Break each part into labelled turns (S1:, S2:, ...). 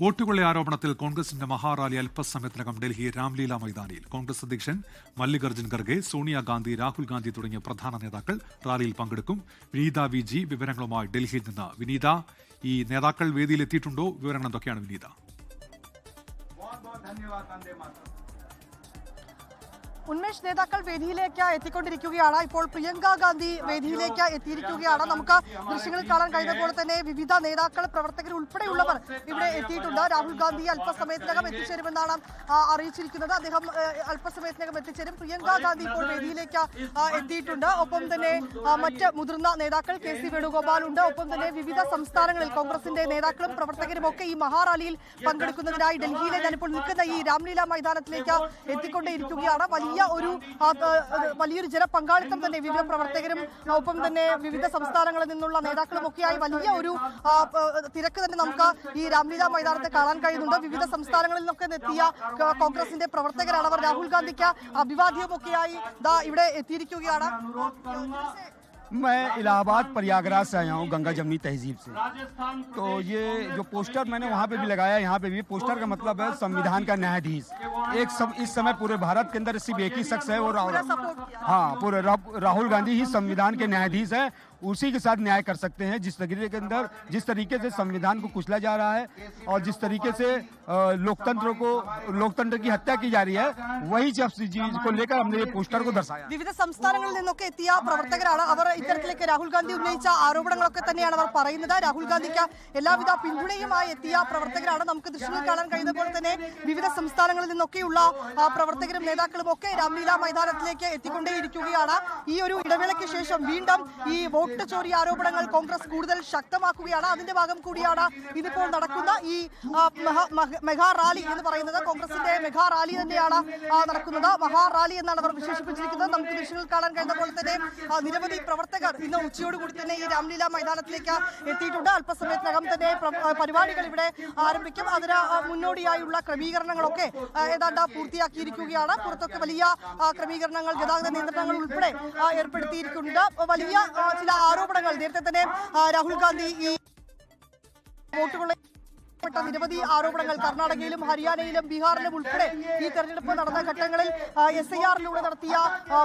S1: വോട്ടുകൊള്ള ആരോപണത്തിൽ കോൺഗ്രസിന്റെ മഹാറാലി അല്പസമയത്തിനകം ഡൽഹി രാംലീല മൈതാനിയിൽ. കോൺഗ്രസ് അധ്യക്ഷൻ മല്ലികാർജുൻ ഖർഗെ സോണിയാഗാന്ധി രാഹുൽ ഗാന്ധി തുടങ്ങിയ പ്രധാന നേതാക്കൾ റാലിയിൽ പങ്കെടുക്കും. വിനീത വി ജി വിവരങ്ങളുമായി ഡൽഹിയിൽ നിന്ന് വിനീത. ഈ നേതാക്കൾ വേദിയിലെത്തിയിട്ടുണ്ടോ വിവരങ്ങൾ എന്തൊക്കെയാണ് വിനീത?
S2: ഉന്മേഷ് നേതാക്കൾ വേദിയിലേക്ക് എത്തിക്കൊണ്ടിരിക്കുകയാണ്. ഇപ്പോൾ പ്രിയങ്ക ഗാന്ധി വേദിയിലേക്ക് എത്തിയിരിക്കുകയാണ്. നമുക്ക് ദൃശ്യങ്ങളിൽ കാണാൻ കഴിയുന്ന പോലെ തന്നെ വിവിധ നേതാക്കൾ പ്രവർത്തകർ ഉൾപ്പെടെയുള്ളവർ ഇവിടെ എത്തിയിട്ടുണ്ട്. രാഹുൽ ഗാന്ധി അല്പസമയത്തിനകം എത്തിച്ചേരുമെന്നാണ് അറിയിച്ചിരിക്കുന്നത്. അദ്ദേഹം അല്പസമയത്തിനകം എത്തിച്ചേരും. പ്രിയങ്ക ഗാന്ധി ഇപ്പോൾ വേദിയിലേക്ക് എത്തിയിട്ടുണ്ട്. ഒപ്പം തന്നെ മറ്റ് മുതിർന്ന നേതാക്കൾ കെ സി വേണുഗോപാൽ ഉണ്ട്. ഒപ്പം തന്നെ വിവിധ സംസ്ഥാനങ്ങളിൽ കോൺഗ്രസിന്റെ നേതാക്കളും പ്രവർത്തകരും ഒക്കെ ഈ മഹാറാലിയിൽ പങ്കെടുക്കുന്നതിനായി ഡൽഹിയിലെ ഞാനിപ്പോൾ നിൽക്കുന്ന ഈ രാംലീല മൈതാനത്തിലേക്ക് എത്തിക്കൊണ്ടേയിരിക്കുകയാണ്. വലിയ ഒരു ആ, ആ, വലിയൊരു ജനപങ്കാളിത്തം തന്നെ വിവിധ പ്രവർത്തകരും ഒപ്പം തന്നെ വിവിധ സംസ്ഥാനങ്ങളിൽ നിന്നുള്ള നേതാക്കളും ഒക്കെയായി വലിയ ഒരു തിരക്ക് തന്നെ നമുക്ക് ഈ രാംലീല മൈതാനത്ത് കാണാൻ കഴിയുന്നുണ്ട്. വിവിധ സംസ്ഥാനങ്ങളിൽ നിന്നൊക്കെ എത്തിയ കോൺഗ്രസിന്റെ പ്രവർത്തകരാണ് അവർ. രാഹുൽ ഗാന്ധിക്ക് അഭിവാദ്യമൊക്കെയായി ദാ ഇവിടെ എത്തിയിരിക്കുകയാണ്.
S3: मैं इलाहाबाद प्रयागराज से आया हूँ गंगा जमनी तहजीब से। तो ये जो पोस्टर मैंने वहाँ पे भी लगाया यहाँ पे भी। पोस्टर का मतलब है संविधान का न्यायाधीश। एक सब इस समय पूरे भारत के अंदर सिर्फ़ एक ही शख्स है वो राहुल हाँ पूरे राहुल गांधी ही संविधान के न्यायाधीश है। उसी के साथ न्याय कर सकते हैं जिस तरीके के अंदर जिस तरीके से संविधान को कुचला जा रहा है और जिस तरीके से अ, लोकतंत्र को लोकतंत्र की हत्या की जा रही है वही चीज को लेकर हमने ये पोस्टर को दर्शाया
S2: വിവിധ സംസ്ഥാനങ്ങളിൽ നിന്നൊക്കെ എത്തിയ പ്രവർത്തകരാണ് അവർ ഇത്തരത്തിലേക്ക് രാഹുൽ ഗാന്ധി ഉന്നയിച്ച ആരോപണങ്ങളൊക്കെ തന്നെയാണ് അവർ പറയുന്നത് രാഹുൽ ഗാന്ധിക്ക് എല്ലാവിധ പിന്തുണയുമായി എത്തിയ പ്രവർത്തകരാണ് നമുക്ക് ദൃശ്യങ്ങളിൽ കാണാൻ കഴിയുന്ന പോലെ തന്നെ വിവിധ സംസ്ഥാനങ്ങളിൽ നിന്നൊക്കെയുള്ള ആ, പ്രവർത്തകരും നേതാക്കളും ഒക്കെ രാംലീല മൈതാനത്തിലേക്ക് എത്തിക്കൊണ്ടേയിരിക്കുകയാണ് ഈ ഒരു ഇടവേളയ്ക്ക് ശേഷം വീണ്ടും ഈ വോട്ട് ചോരി ആരോപണങ്ങൾ കോൺഗ്രസ് കൂടുതൽ ശക്തമാക്കുകയാണ്. അതിന്റെ ഭാഗം കൂടിയാണ് ഇതിപ്പോൾ നടക്കുന്ന ഈ മഹ- മഹ- മെഗാ റാലി എന്ന് പറയുന്നത്. കോൺഗ്രസിന്റെ മെഗാ റാലി തന്നെയാണ് നടക്കുന്നത്. മഹാറാലി എന്നാണ് അവർ വിശേഷിപ്പിച്ചിരിക്കുന്നത്. നമുക്ക് ദൃശ്യങ്ങൾ കാണാൻ കഴിഞ്ഞ പോലെ തന്നെ നിരവധി പ്രവർത്തകർ ഇന്ന് ഉച്ചയോടുകൂടി തന്നെ ഈ രാംലീല മൈതാനത്തിലേക്ക് എത്തിയിട്ടുണ്ട്. അല്പസമയത്തിനകം തന്നെ പരിപാടികൾ ഇവിടെ ആരംഭിക്കും. അതിന് മുന്നോടിയായുള്ള ക്രമീകരണങ്ങളൊക്കെ ഏതാണ്ട് പൂർത്തിയാക്കിയിരിക്കുകയാണ്. പുറത്തൊക്കെ വലിയ ക്രമീകരണങ്ങൾ ഗതാഗത നിയന്ത്രണങ്ങൾ ഉൾപ്പെടെ ഏർപ്പെടുത്തിയിരിക്കുന്നുണ്ട്. വലിയ ചില ആരോപണങ്ങൾ. നേരത്തെ തന്നെ രാഹുൽ ഗാന്ധി ഈ വോട്ടുകളെ പ്പെട്ട നിരവധി ആരോപണങ്ങൾ. കർണാടകയിലും ഹരിയാനയിലും ബീഹാറിലും ഉൾപ്പെടെ ഈ തെരഞ്ഞെടുപ്പ് നടന്ന ഘട്ടങ്ങളിൽ എസ് ഐ ആറിലൂടെ നടത്തിയ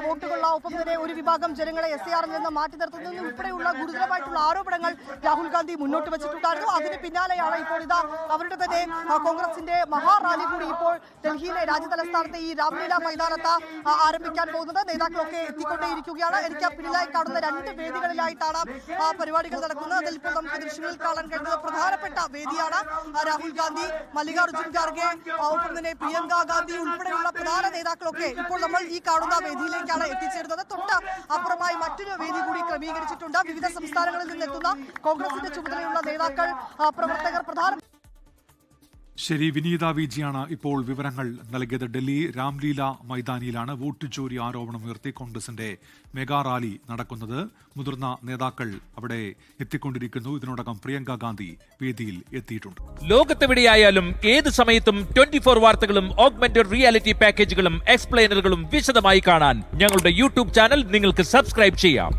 S2: വോട്ടുകൊള്ള ഒപ്പം തന്നെ ഒരു വിഭാഗം ജനങ്ങളെ എസ് ഐ ആറിൽ നിന്ന് മാറ്റി നിർത്തുന്നതിന് ഉൾപ്പെടെയുള്ള ഗുരുതരമായിട്ടുള്ള ആരോപണങ്ങൾ രാഹുൽ ഗാന്ധി മുന്നോട്ട് വെച്ചിട്ടുണ്ടായിരുന്നു. അതിന് പിന്നാലെയാണ് ഇപ്പോൾ ഇതാ അവരുടെ തന്നെ കോൺഗ്രസിന്റെ മഹാറാലി കൂടി ഇപ്പോൾ ഡൽഹിയിലെ രാജ്യതലസ്ഥാനത്തെ ഈ രാംലീല മൈതാനത്ത് ആരംഭിക്കാൻ പോകുന്നത്. നേതാക്കളൊക്കെ എത്തിക്കൊണ്ടേയിരിക്കുകയാണ്. എനിക്ക് പിന്നിലായി കാണുന്ന രണ്ട് വേദികളിലായിട്ടാണ് പരിപാടികൾ നടക്കുന്നത്. അതിൽ ഇപ്പോൾ നമുക്ക് ദൃശ്യങ്ങളിൽ കാണാൻ കഴിയുന്നത് പ്രധാനപ്പെട്ട വേദിയാണ്. രാഹുൽ ഗാന്ധി മല്ലികാർജുൻ ഖാർഗെ ഒപ്പം തന്നെ പ്രിയങ്ക ഗാന്ധി ഉൾപ്പെടെയുള്ള പ്രധാന നേതാക്കളൊക്കെ ഇപ്പോൾ നമ്മൾ ഈ കാണുന്ന വേദിയിലേക്കാണ് എത്തിച്ചേരുന്നത്. തൊട്ട് അപ്പുറമായി മറ്റൊരു വേദി കൂടി ക്രമീകരിച്ചിട്ടുണ്ട്. വിവിധ സംസ്ഥാനങ്ങളിൽ നിന്നെത്തുന്ന കോൺഗ്രസിന്റെ ചുമതലയുള്ള നേതാക്കൾ പ്രവർത്തകർ പ്രധാന
S1: ശരി വിനീത വിജിയാണ് ഇപ്പോൾ വിവരങ്ങൾ നൽകിയത്. ഡൽഹി രാംലീല മൈതാനിയിലാണ് വോട്ട് ചോരി ആരോപണം ഉയർത്തി കോൺഗ്രസിന്റെ മെഗാ റാലി നടക്കുന്നത്. മുതിർന്ന നേതാക്കൾ അവിടെ എത്തിക്കൊണ്ടിരിക്കുന്നു. ഇതിനോടകം പ്രിയങ്ക ഗാന്ധി വേദിയിൽ എത്തിയിട്ടുണ്ട്.
S4: ലോകത്തെവിടെയായാലും ഏത് സമയത്തും ട്വന്റി ഫോർ വാർത്തകളും ഓഗ്മെന്റഡ് റിയാലിറ്റി പാക്കേജുകളും എക്സ്പ്ലെയിനറുകളും വിശദമായി കാണാൻ ഞങ്ങളുടെ യൂട്യൂബ് ചാനൽ നിങ്ങൾക്ക് സബ്സ്ക്രൈബ് ചെയ്യാം.